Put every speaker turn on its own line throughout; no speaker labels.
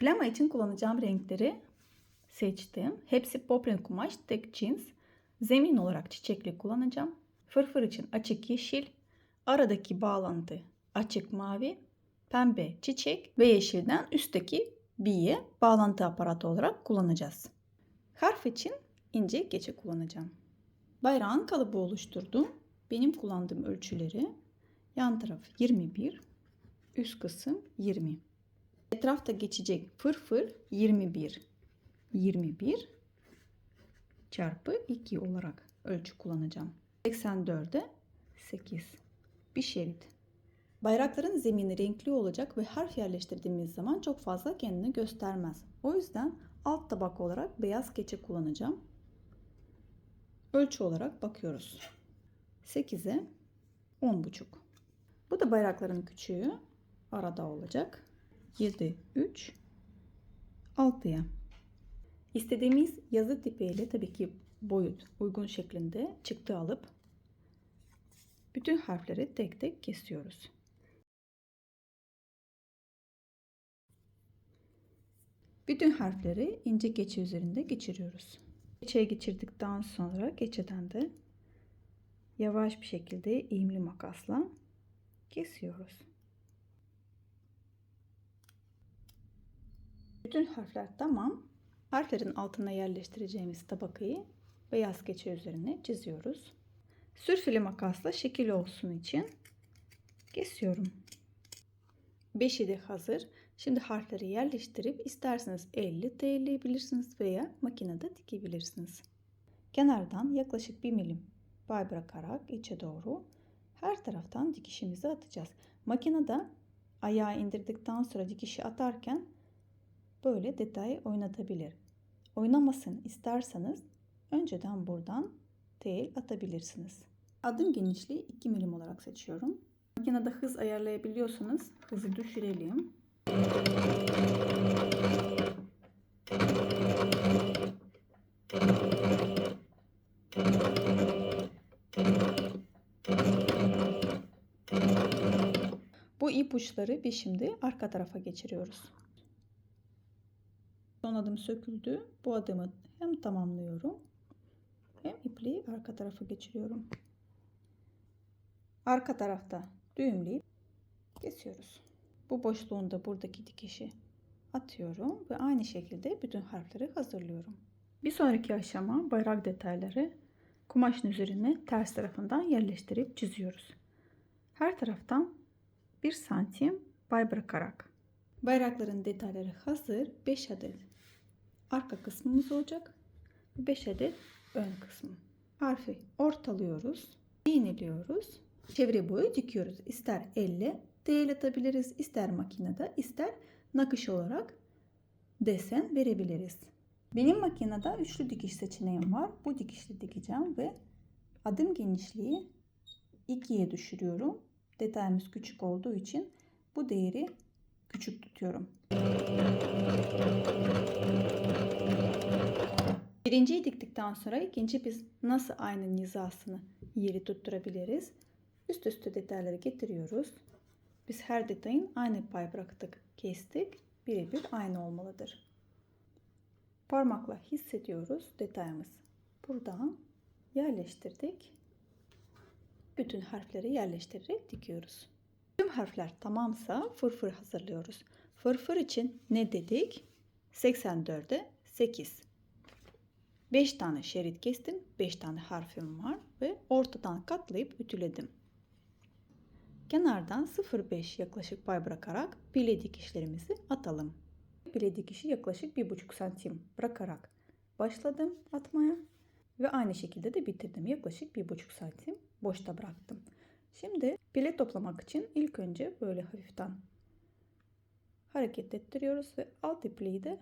Flama için kullanacağım renkleri seçtim. Hepsi popren kumaş, tek cins. Zemin olarak çiçekli kullanacağım. Fırfır için açık yeşil. Aradaki bağlantı açık mavi. Pembe çiçek ve yeşilden üstteki biye bağlantı aparatı olarak kullanacağız. Harf için ince geçe kullanacağım. Bayrağın kalıbı oluşturdum. Benim kullandığım ölçüleri yan taraf 21, üst kısım 20. Etrafta geçecek fırfır 21. 21 çarpı 2 olarak ölçü kullanacağım. 84'e 8. Bir şerit. Bayrakların zemini renkli olacak ve harf yerleştirdiğimiz zaman çok fazla kendini göstermez. O yüzden alt tabak olarak beyaz keçe kullanacağım. Ölçü olarak bakıyoruz. 8'e 10,5. Bu da bayrakların küçüğü arada olacak. 7, 3, 6'ya. İstediğimiz yazı tipiyle tabii ki boyut uygun şeklinde çıktı alıp bütün harfleri tek tek kesiyoruz. Bütün harfleri ince geçe üzerinde geçiriyoruz. Geçeye geçirdikten sonra geçeden de yavaş bir şekilde eğimli makasla kesiyoruz. Bütün harfler tamam. Harflerin altına yerleştireceğimiz tabakayı beyaz keçe üzerine çiziyoruz. Sürfili makasla şekil olsun için kesiyorum. Beşi de hazır. Şimdi harfleri yerleştirip isterseniz elle teyleyebilirsiniz veya makinede dikebilirsiniz. Kenardan yaklaşık 1 milim pay bırakarak içe doğru her taraftan dikişimizi atacağız. Makinede ayağı indirdikten sonra dikişi atarken böyle detayı oynatabilir. Oynamasın isterseniz önceden buradan tel atabilirsiniz. Adım genişliği 2 milim olarak seçiyorum. Makinede hız ayarlayabiliyorsanız hızı düşürelim. Bu ipuçları biz şimdi arka tarafa geçiriyoruz. Son adım söküldü. Bu adımı hem tamamlıyorum hem ipliği arka tarafa geçiriyorum. Arka tarafta düğümleyip kesiyoruz. Bu boşluğunda buradaki dikişi atıyorum ve aynı şekilde bütün harfleri hazırlıyorum. Bir sonraki aşama bayrak detayları kumaşın üzerine ters tarafından yerleştirip çiziyoruz. Her taraftan 1 santim pay bırakarak. Bayrakların detayları hazır. 5 adet arka kısmımız olacak. 5 adet ön kısmı. Harfi ortalıyoruz. İğneliyoruz. Çevre boyu dikiyoruz. İster elle değil atabiliriz. ister makinede ister nakış olarak desen verebiliriz. Benim makinede üçlü dikiş seçeneğim var. Bu dikişli dikeceğim ve adım genişliği 2'ye düşürüyorum. Detayımız küçük olduğu için bu değeri küçük tutuyorum. Birinciyi diktikten sonra ikinci biz nasıl aynı hizasını yeri tutturabiliriz? Üst üste detayları getiriyoruz. Biz her detayın aynı pay bıraktık, kestik. Birebir aynı olmalıdır. Parmakla hissediyoruz detayımız. Buradan yerleştirdik. Bütün harfleri yerleştirerek dikiyoruz. Tüm harfler tamamsa fırfır hazırlıyoruz. Fırfır için ne dedik? 84'e 8. 5 tane şerit kestim. 5 tane harfim var ve ortadan katlayıp ütüledim. Kenardan 0,5 yaklaşık pay bırakarak pile dikişlerimizi atalım. Pile dikişi yaklaşık 1,5 santim bırakarak başladım atmaya ve aynı şekilde de bitirdim. Yaklaşık 1,5 santim boşta bıraktım. Şimdi pile toplamak için ilk önce böyle hafiften hareket ettiriyoruz ve alt ipliği de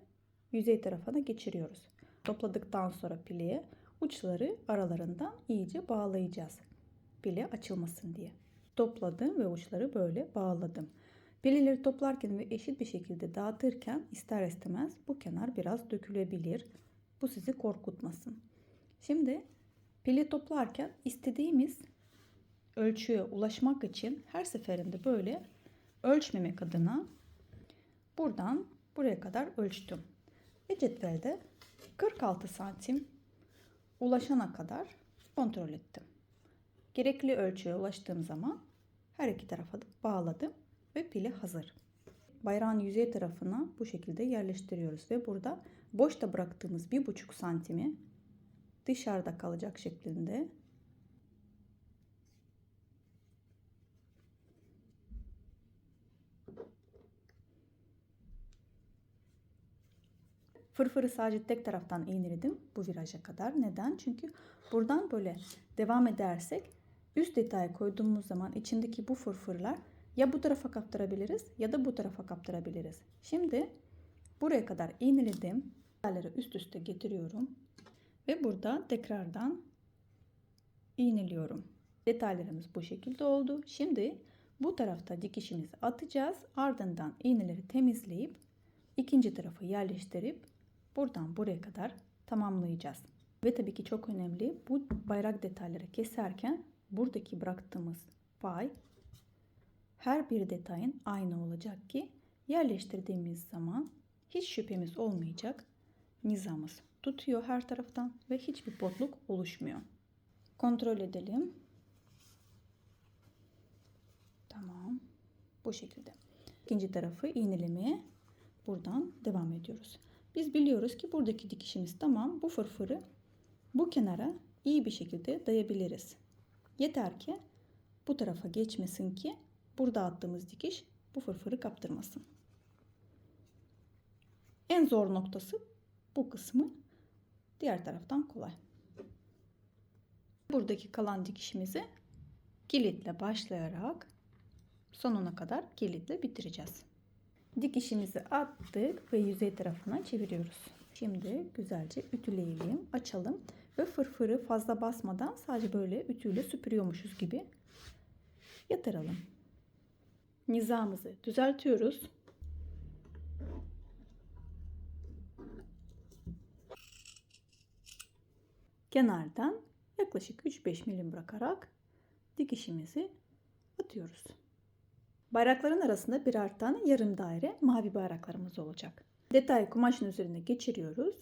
yüzey tarafına geçiriyoruz. Topladıktan sonra pileye uçları aralarından iyice bağlayacağız. Pile açılmasın diye. Topladım ve uçları böyle bağladım. Pileleri toplarken ve eşit bir şekilde dağıtırken ister istemez bu kenar biraz dökülebilir. Bu sizi korkutmasın. Şimdi pili toplarken istediğimiz ölçüye ulaşmak için her seferinde böyle ölçmemek adına buradan buraya kadar ölçtüm. Ve cetvelde 46 santim ulaşana kadar kontrol ettim. Gerekli ölçüye ulaştığım zaman her iki tarafa da bağladım ve pili hazır. Bayrağın yüzey tarafına bu şekilde yerleştiriyoruz ve burada boşta bıraktığımız bir buçuk santimi dışarıda kalacak şeklinde Fırfırı sadece tek taraftan iğneledim bu viraja kadar. Neden? Çünkü buradan böyle devam edersek üst detayı koyduğumuz zaman içindeki bu fırfırlar ya bu tarafa kaptırabiliriz ya da bu tarafa kaptırabiliriz. Şimdi buraya kadar iğneledim. Detayları üst üste getiriyorum. Ve burada tekrardan iğneliyorum. Detaylarımız bu şekilde oldu. Şimdi bu tarafta dikişimizi atacağız. Ardından iğneleri temizleyip ikinci tarafı yerleştirip buradan buraya kadar tamamlayacağız. Ve tabii ki çok önemli bu bayrak detayları keserken buradaki bıraktığımız pay her bir detayın aynı olacak ki yerleştirdiğimiz zaman hiç şüphemiz olmayacak. Nizamız tutuyor her taraftan ve hiçbir botluk oluşmuyor. Kontrol edelim. Tamam. Bu şekilde. İkinci tarafı iğnelemeye buradan devam ediyoruz. Biz biliyoruz ki buradaki dikişimiz tamam. Bu fırfırı bu kenara iyi bir şekilde dayabiliriz. Yeter ki bu tarafa geçmesin ki burada attığımız dikiş bu fırfırı kaptırmasın. En zor noktası bu kısmı. Diğer taraftan kolay. Buradaki kalan dikişimizi kilitle başlayarak sonuna kadar kilitle bitireceğiz. Dikişimizi attık ve yüzey tarafına çeviriyoruz. Şimdi güzelce ütüleyelim, açalım ve fırfırı fazla basmadan sadece böyle ütüyle süpürüyormuşuz gibi yatıralım. Nizamızı düzeltiyoruz. Kenardan yaklaşık 3-5 milim bırakarak dikişimizi atıyoruz. Bayrakların arasında birer tane yarım daire mavi bayraklarımız olacak. Detay kumaşın üzerine geçiriyoruz.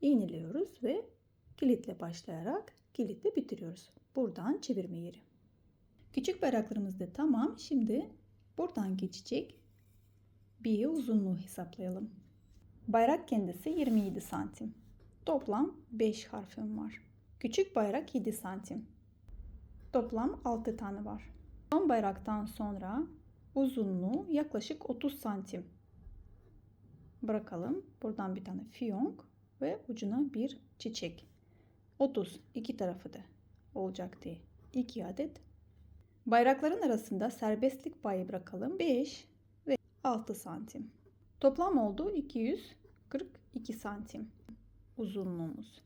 iğneliyoruz ve kilitle başlayarak kilitle bitiriyoruz. Buradan çevirme yeri. Küçük bayraklarımız da tamam. Şimdi buradan geçecek bir uzunluğu hesaplayalım. Bayrak kendisi 27 santim. Toplam 5 harfim var. Küçük bayrak 7 santim. Toplam 6 tane var. Son bayraktan sonra uzunluğu yaklaşık 30 santim. Bırakalım. Buradan bir tane fiyonk ve ucuna bir çiçek. 30 iki tarafı da olacak diye 2 adet. Bayrakların arasında serbestlik payı bırakalım. 5 ve 6 santim. Toplam oldu 242 santim uzunluğumuz.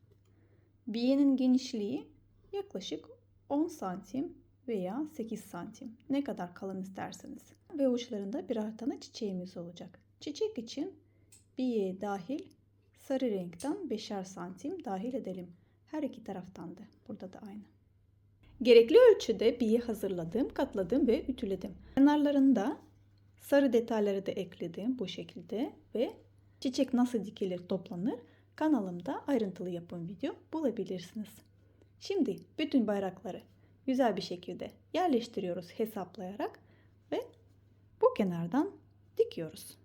Biyenin genişliği yaklaşık 10 santim veya 8 santim. Ne kadar kalın isterseniz. Ve uçlarında birer tane çiçeğimiz olacak. Çiçek için biye dahil sarı renkten 5'er santim dahil edelim. Her iki taraftan da. Burada da aynı. Gerekli ölçüde biye hazırladım, katladım ve ütüledim. Kenarlarında sarı detayları da ekledim bu şekilde ve çiçek nasıl dikilir toplanır kanalımda ayrıntılı yapım video bulabilirsiniz. Şimdi bütün bayrakları güzel bir şekilde yerleştiriyoruz hesaplayarak ve bu kenardan dikiyoruz.